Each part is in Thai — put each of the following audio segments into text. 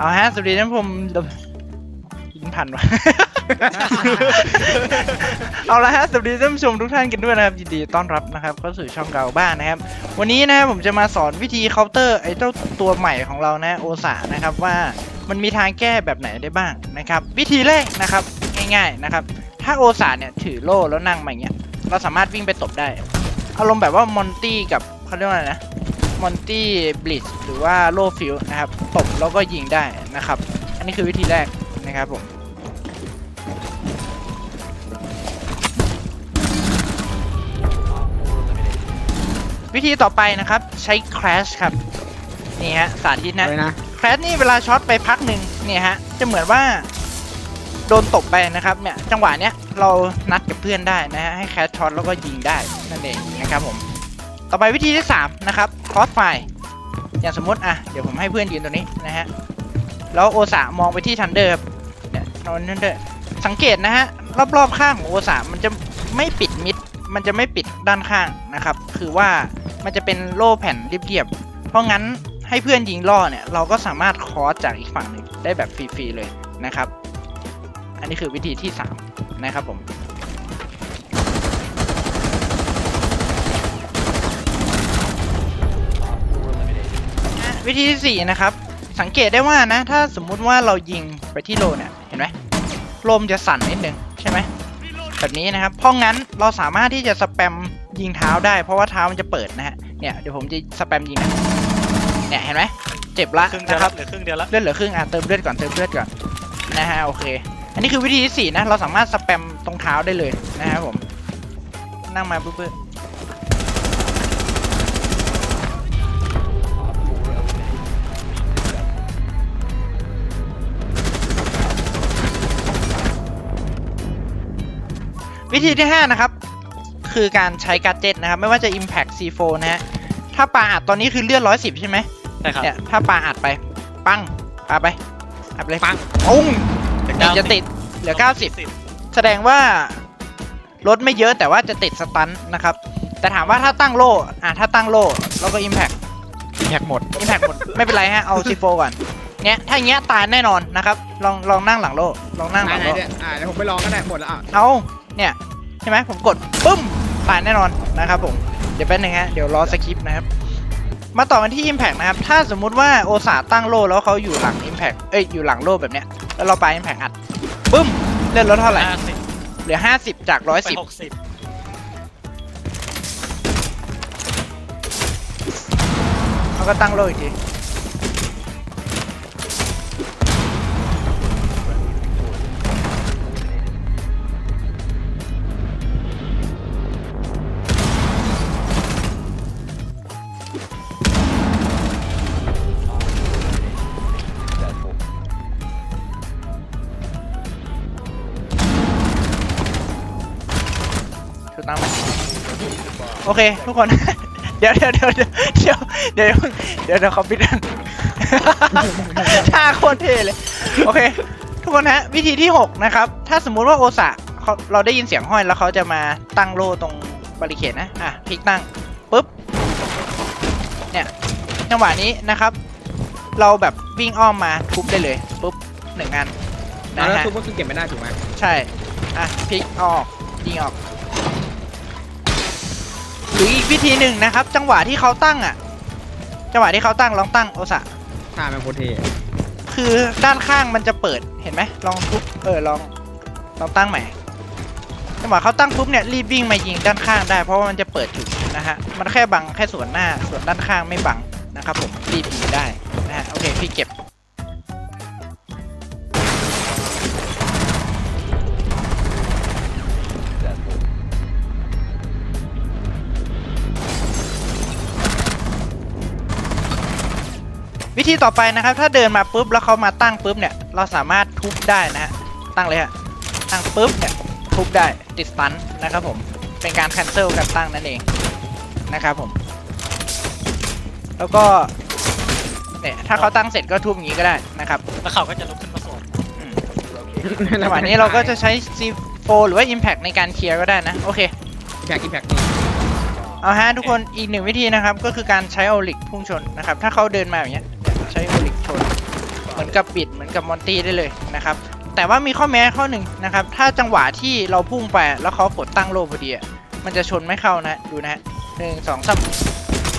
เอาฮะสวัสดีท่านผู้ชมยินพันวะ เอาละฮะสวัสดีท่านผู้ชมทุกท่านกันด้วยนะครับยินดีต้อนรับนะครับเข้าสู่ช่องเราบ้านนะครับ วันนี้นะครับผมจะมาสอนวิธีเคาน์เตอร์ไอ้เจ้าตัวใหม่ของเรานะโอซานะครับว่ามันมีทางแก้แบบไหนได้บ้างนะครับ วิธีแรกนะครับง่ายๆนะครับ ถ้าโอซาเนี่ยถือโล่แล้วนั่งมาอย่างเงี้ยเราสามารถวิ่งไปตบได้ อารมณ์แบบว่ามอนตี้กับเขาเรียกว่าอะไรนะ มอนตี้บลิชหรือว่าโลฟิลนะครับตบแล้วก็ยิงได้นะครับ อันนี้คือวิธีแรกนะครับผมวิธีต่อไปนะครับใช้ crash ครับนี่ฮะสาธิตนะอะไรนะแครชนี่เวลาช็อตไปพักหนึ่งเนี่ยฮะจะเหมือนว่าโดนตบไปนะครับเนี่ยจังหวะเนี้ยเรานัดกับเพื่อนได้นะฮะให้แครชช็อตแล้วก็ยิงได้นั่นเองนะครับผม ต่อไปวิธีที่ 3 นะครับคอสไฟอย่างสมมติอะเดี๋ยวผมให้เพื่อนยืนตัวนี้นะฮะแล้วโอสามองไปที่ทันเดอร์เนี่ยนอนทันเดอร์สังเกตนะฮะรอบๆข้างของโอสามันจะไม่ปิดมิด มันจะไม่ปิดด้านข้างนะครับ คือว่ามันจะเป็นโล่แผ่นเรียบๆเพราะงั้นให้เพื่อนยิงล่อเนี่ยเราก็สามารถคอสจากอีกฝั่งหนึ่งได้แบบฟรีๆเลยนะครับ อันนี้คือวิธีที่ 3 นะครับผม วิธีที่4นะครับ สังเกตได้ว่านะ ถ้าสมมุติว่าเรายิงไปที่โลเนี่ย เห็นไหมลมจะสั่นนิดนึงใช่ไหมแบบนี้นะครับ เพราะงั้นเราสามารถที่จะสแปมยิงเท้าได้ เพราะว่าเท้ามันจะเปิดนะฮะ เนี่ยเดี๋ยวผมจะสแปมยิงนะเนี่ยเห็นไหมเจ็บละครึ่งเดียวนะคแล้รัวบเหลือครึ่งเดียวแล้วเลือดเหลือครึ่งอะเติมเลือดก่อนเติมเลือดก่อนนะฮะโอเค อันนี้คือวิธีที่สี่นะเราสามารถสแปมตรงเท้าได้เลยนะครับผมนั่งมาปุ๊บ วิธีที่ 5 นะครับ คือการใช้การ์เจ็ตนะครับ ไม่ว่าจะ Impact C4 นะฮะ ถ้าปาอัดตอนนี้คือเลือด110 ใช่ไหมใช่ครับ เนี่ยถ้าปาอัดไป ปังปาไปอัดไปเลยปังปุ้งเหลือนี่90จะติดเหลือ 90 แสดงว่าลดไม่เยอะแต่ว่าจะติดสตันนะครับ แต่ถามว่าถ้าตั้งโล่อะถ้าตั้งโล่แล้วก็ Impact แท็กหมด Impact หมด ไม่เป็นไรฮะ เอา C4 ก่อน เนี่ยถ้าอย่างเงี้ยตายแน่นอนนะครับ ลอง ลองนั่งหลังโล่ลองนั่งหไหนลังไหนโล่เนี่ยอ่าเดี๋ยวผมไปลองก็ได้หมดแล้วอะเอา เนี่ยใช่ไหมผมกดปึ้มตายแน่นอนนะครับผมเดี๋ยวแป๊บนึงฮะเดี๋ยวรอสคริปต์นะครับมาต่อกันที่ Impact นะครับ ถ้าสมมุติว่าโอซาตั้งโล่แล้วเขาอยู่หลัง Impact เอ้ยอยู่หลังโล่แบบเนี้ยแล้วเราไป Impact อัดปึ้มเลื่อนลดเท่าไหร่ ห้าสิบเหลือ 50 จาก ไป110หกสิบเขาก็ตั้งโล่อีกที ต้องไหโอเค ทุกคน เดี๋ยวเดี๋ยวเดี๋ยวเดี๋ยวเดี๋ยวเดี๋ยวเดี๋ยวเขาปิดท่าโคตรเท่เลย โอเค ทุกคนฮะ วิธีที่ 6 นะครับ ถ้าสมมุติว่าโอซาเราได้ยินเสียงห้อยแล้วเขาจะมาตั้งโลตรงบริเคดนะ อะพลิกตั้งปุ๊บ เนี่ย จังหวะนี้นะครับ เราแบบวิ่งอ้อมมาทุบได้เลยปุ๊บหนึ่งอันนะแล้วทุบก็คือเก็บไม่ได้ถูกไหมใช่ อะพลิกออกยิงออก หรืออีกวิธีหนึ่งนะครับ จังหวะที่เขาตั้งอะ จังหวะที่เขาตั้งลองตั้งโอซะท่าแมงโคตรเทคือด้านข้างมันจะเปิดเห็นไหมลองทุบเออลองลองตั้งใหม่จังหวะเขาตั้งปุ๊บเนี่ยรีบวิ่งมายิงด้านข้างได้ เพราะว่ามันจะเปิดถึงนะฮะมันแค่บังแค่ส่วนหน้าส่วนด้านข้างไม่บังนะครับผมรีบยิงได้นะฮะโอเคพี่เก็บ วิธีต่อไปนะครับ ถ้าเดินมาปุ๊บแล้วเขามาตั้งปุ๊บเนี่ย เราสามารถทุบได้นะฮะตั้งเลยฮะตั้งปุ๊บเนี่ยทุบได้ติดสตันนะครับผมเป็นการ cancel การตั้งนั่นเองนะครับผม แล้วก็เนี่ยถ้าเขาตั้งเสร็จก็ทุบอย่างนี้ก็ได้นะครับแล้วเขาก็จะลุกขึ้นมาสวนจังหวะนี้เราก็จะใช้ C4 หรือว่า Impact ในการเคลียร์ก็ได้นะ โอเคแพ็กอีแพ็กนี่เอาฮะทุกคนอีกหนึ่งวิธีนะครับ ก็คือการใช้โอลิกพุ่งชนนะครับ ถ้าเขาเดินมาอย่างเงี้ยใช้โอลิกชน มือนกับบิดเหมือนกับมอนตี้ได้เลยนะครับ แต่ว่ามีข้อแม้ข้อหนึ่งนะครับ ถ้าจังหวะที่เราพุ่งไปแล้วเขากดตั้งโลพอดีอะมันจะชนไม่เข้านะ ดูนะฮะหนึ่งสองสาม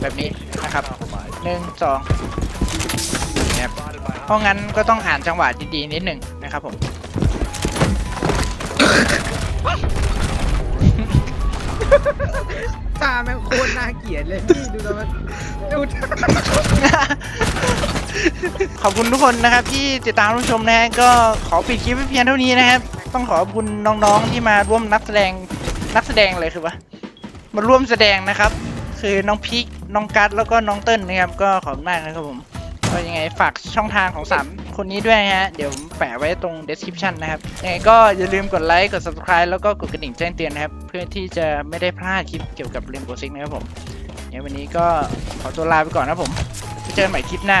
แบบนี้นะครับหนึ่งสองนะครับเพราะงั้นก็ต้องอ่านจังหวะดีๆนิดหนึ่งนะครับผมตาแม่งโคตรน่าเกลียดเลยพี่ดูแล้วมันดู ขอบคุณทุกคนนะครับที่ติดตามรับชมนะฮะก็ขอปิดคลิปไว้เพียงเท่านี้นะครับ ต้องขอบคุณน้องๆที่มาร่วมนักแสดงนักแสดงเลยคือวะมาร่วมแสดงนะครับ คือน้องพิกน้องกัดแล้วก็น้องเติ้ลนะครับก็ขอบคุณมากนะครับผมก็ยังไงฝากช่องทางของสามคนนี้ด้วยฮะ เดี๋ยวผมแปะไว้ตรง description นะครับยังไงก็อย่าลืมกดไลค์กด subscribe แล้วก็กดกระดิ่งแจ้งเตือนนะครับ เพื่อที่จะไม่ได้พลาดคลิปเกี่ยวกับเรื่องโปรซิกนะครับผมงั้นวันนี้ก็ขอตัวลาไปก่อนนะผมเจอกันใหม่คลิปหน้า